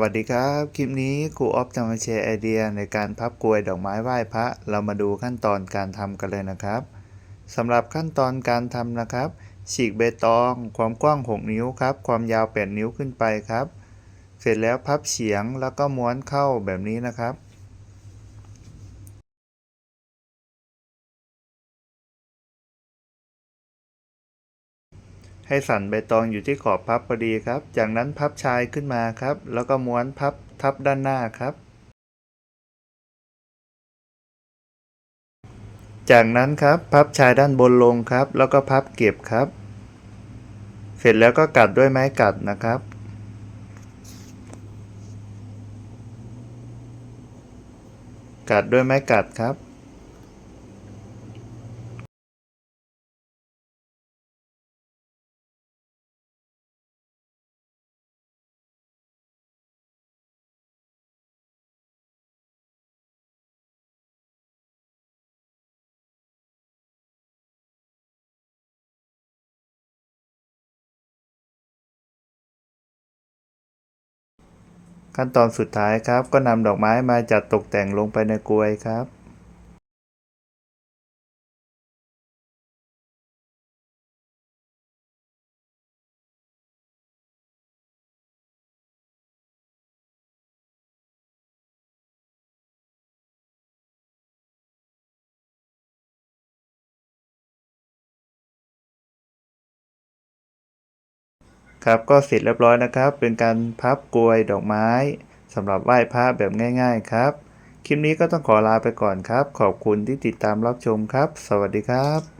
วัสดีครับ คลิปนี้ครูออฟจะมาแชร์ไอเดียในการพับกลวยดอกไม้ไหว้พระ เรามาดูขั้นตอนการทำกันเลยนะครับสำหรับขั้นตอนการทำนะครับ ฉีกเบตอง ความกว้าง 6 นิ้วครับ ความยาว 8 นิ้วขึ้นไปครับ เสร็จแล้วพับเฉียงแล้วก็ม้วนเข้าแบบนี้นะครับ ให้สั่นใบตองอยู่ที่ขอบพับพอดีครับ จากนั้นพับชายขึ้นมาครับ แล้วก็ม้วนพับทับด้านหน้าครับ จากนั้นครับพับชายด้านบนลงครับ แล้วก็พับเก็บครับ เสร็จแล้วก็กัดด้วยไม้กัดนะครับกัดด้วยไม้กัดครับ ขั้นตอนสุดท้ายครับ ก็นำดอกไม้มาจัดตกแต่งลงไปในกลวยครับ ครับก็เสร็จเรียบร้อยนะครับ เป็นการพับกลวยดอกไม้สำหรับไหว้พระแบบง่าย ๆ ครับ คลิปนี้ก็ต้องขอลาไปก่อนครับ ขอบคุณที่ติดตามรับชมครับ สวัสดีครับ